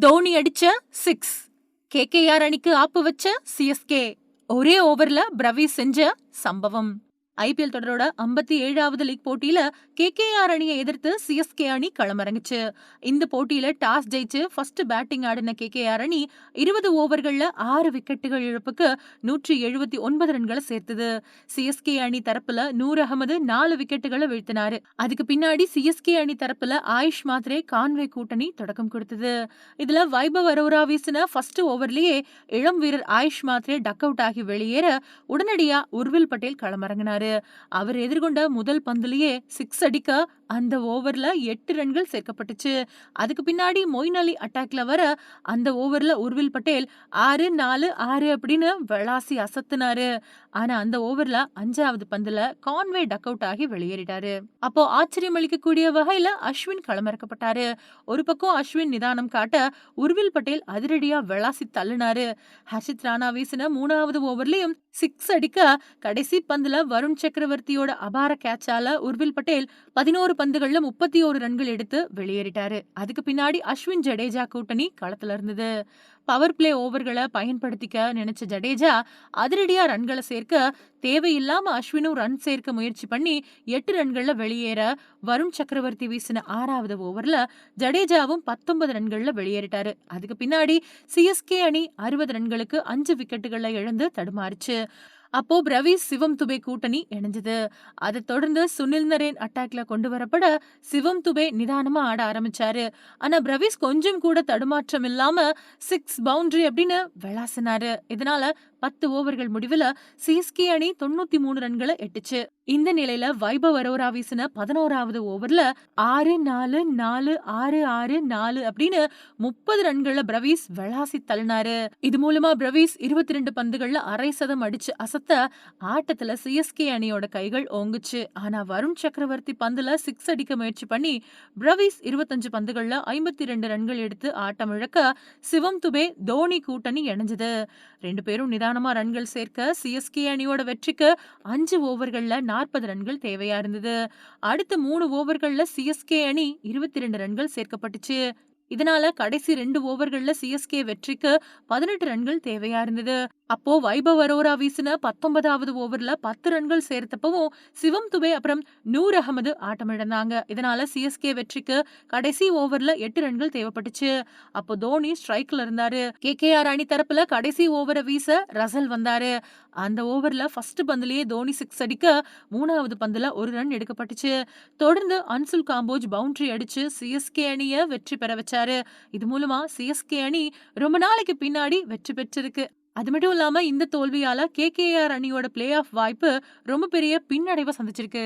தோனி அடிச்ச six KKR அணிக்கு ஆப்பு வச்ச சிஎஸ்கே ஒரே ஓவர்ல பிரவி செஞ்ச சம்பவம். ஐபிஎல் தொடரோட ஐம்பத்தி ஏழாவது லீக் போட்டியில கேகேஆர் அணியை எதிர்த்து சிஎஸ்கே அணி களமிறங்குச்சு. இந்த போட்டியில டாஸ் ஜெயிச்சு ஃபர்ஸ்ட் பேட்டிங் ஆடின கேகேஆர் அணி இருபது ஓவர்கள்ல ஆறு விக்கெட்டுகள் இழப்புக்கு நூற்றி எழுபத்தி ஒன்பது ரன்களை சேர்த்தது. சிஎஸ்கே அணி தரப்புல நூர் அகமது நாலு விக்கெட்டுகளை வீழ்த்தினாரு. அதுக்கு பின்னாடி சிஎஸ்கே அணி தரப்புல ஆயுஷ் மாத்ரே கான்வே கூட்டணி தொடக்கம் கொடுத்தது. இதுல வைபவ் அரோரா வீசின ஃபர்ஸ்ட் ஓவர்லயே இளம் வீரர் ஆயுஷ் மாத்ரே டக் அவுட் ஆகி வெளியேற உடனடியா உர்வில் பட்டேல் களமிறங்கினாரு. அவர் எதிர்கொண்ட முதல் பந்துலயே சிக்ஸ் அடிக்க அந்த ஓவர்ல எட்டு ரன்கள் சேர்க்கப்பட்டுச்சு. அதுக்கு பின்னாடி மொயின் அலி அட்டாக்ல வர அந்த ஓவர்ல உர்வில் பட்டேல் ஆறு நாலு ஆறு அப்படின்னு விளாசி அசத்துனாரு. ஆனா அந்த ஓவர்ல அஞ்சாவது பந்துல கான்வே டக் அவுட் ஆகி வெளியேறிட்டாரு. அப்போ ஆச்சரியம் அளிக்கக்கூடிய வகையில அஸ்வின் களமிறக்கப்பட்டாரு. ஒரு பக்கம் அஸ்வின் நிதானம் காட்ட உர்வில் பட்டேல் அதிரடியா விளாசி தள்ளினாரு. ஹர்ஷித் ராணா வீசின மூணாவது ஓவர்லயும் சிக்ஸ் அடிக்க கடைசி பந்துல வருண் சக்கரவர்த்தியோட அபார கேட்சால உர்வில் பட்டேல் பதினோரு பந்துகள்ல முப்பத்தி ஓரு ரன்கள் எடுத்து வெளியேறிட்டாரு. அதுக்கு பின்னாடி அஸ்வின் ஜடேஜா கூட்டணி களத்துல இருந்தது. பவர் பிளே ஓவர்களை பயன்படுத்திக்க நினைச்ச ஜடேஜா அதிரடியா ரன்களை சேர்க்க தேவையில்லாம அஸ்வினும் ரன் சேர்க்க முயற்சி பண்ணி எட்டு ரன்கள்ல வெளியேற வருண் சக்கரவர்த்தி வீசின ஆறாவது ஓவர்ல ஜடேஜாவும் பத்தொன்பது ரன்கள்ல வெளியேறிட்டாரு. அதுக்கு பின்னாடி சிஎஸ்கே அணி அறுபது ரன்களுக்கு அஞ்சு விக்கெட்டுகளை இழந்து தடுமாறுச்சு. அப்போ ரவி சிவம் துபே கூட்டணி இணைஞ்சது. அதை தொடர்ந்து சுனில் நரேன் அட்டாக்ல கொண்டு வரப்பட சிவம் துபே நிதானமா ஆட ஆரம்பிச்சாரு. ஆனா பிரவீஸ் கொஞ்சம் கூட தடுமாற்றம் இல்லாம சிக்ஸ் பவுண்டரி அப்படின்னு விளாசினாரு. இதனால பத்து ஓவர்கள் முடிவுல சிஎஸ்கே அணி தொண்ணூத்தி மூணு ரன்களை எட்டுச்சு. இந்த நிலையில வைபவ் அரோரா வீசின பதினோராவது ஓவர்ல ஆறு நாலு நாலு ஆறு ஆறு நாலு அப்படின்னு முப்பது ரன்கள்ல பிரவீஸ் விளாசி தள்ளினாரு. இது மூலமா பிரவீஸ் இருபத்தி ரெண்டு பந்துகள்ல அரை சதம் அடிச்சு அசத்த ஆட்டத்துல சிஎஸ்கே அணியோட கைகள் ஓங்குச்சு. ஆனா வருண் சக்கரவர்த்தி பந்துல சிக்ஸ் அடிக்க முயற்சி பண்ணி பிரவீஸ் இருபத்தஞ்சு பந்துகள்ல ஐம்பத்தி ரெண்டு ரன்கள் எடுத்து ஆட்டம் இழக்க சிவம் துபே தோனி கூட்டணி இணைஞ்சது. ரெண்டு பேரும் நிதானமா ரன்கள் சேர்க்க சிஎஸ்கே அணியோட வெற்றிக்கு அஞ்சு ஓவர்கள்ல நாற்பது ரன்கள் தேவையா இருந்தது. அடுத்த மூணு ஓவர்கள்ல சிஎஸ்கே அணி இருபத்தி ரெண்டு ரன்கள் சேர்க்கப்பட்டுச்சு. இதனால கடைசி ரெண்டு ஓவர்கள்ல சிஎஸ்கே வெற்றிக்கு பதினெட்டு ரன்கள் தேவையா இருந்தது. அப்போ வைபவ் அரோரா வீசின பத்தொன்பதாவது ஓவர்ல பத்து ரன்கள் சேர்த்தப்பவும் சிவம் துபே அப்புறம் நூர் அகமது ஆட்டமிழந்தாங்க. இதனால சிஎஸ்கே வெற்றிக்கு கடைசி ஓவர்ல எட்டு ரன்கள் தேவைப்பட்டுச்சு. அப்போ தோனி ஸ்ட்ரைக்ல இருந்தாரு. கே கே ஆர் அணி தரப்புல கடைசி ஓவரை வீச ரசல் வந்தாரு. அந்த ஓவர்ல ஃபர்ஸ்ட் பந்துலயே தோனி சிக்ஸ் அடிக்க மூணாவது பந்துல ஒரு ரன் எடுக்கப்பட்டுச்சு. தொடர்ந்து அன்சுல் காம்போஜ் பவுண்டரி அடிச்சு சிஎஸ்கே அணிய வெற்றி பெற வச்சாரு. இது மூலமா சிஎஸ்கே அணி ரொம்ப நாளைக்கு பின்னாடி வெற்றி பெற்றிருக்கு. அது மட்டும் இல்லாம இந்த தோல்வியால கேகேஆர் அணியோட பிளே ஆஃப் வாய்ப்பு ரொம்ப பெரிய பின்னடைவை சந்திச்சிருக்கு.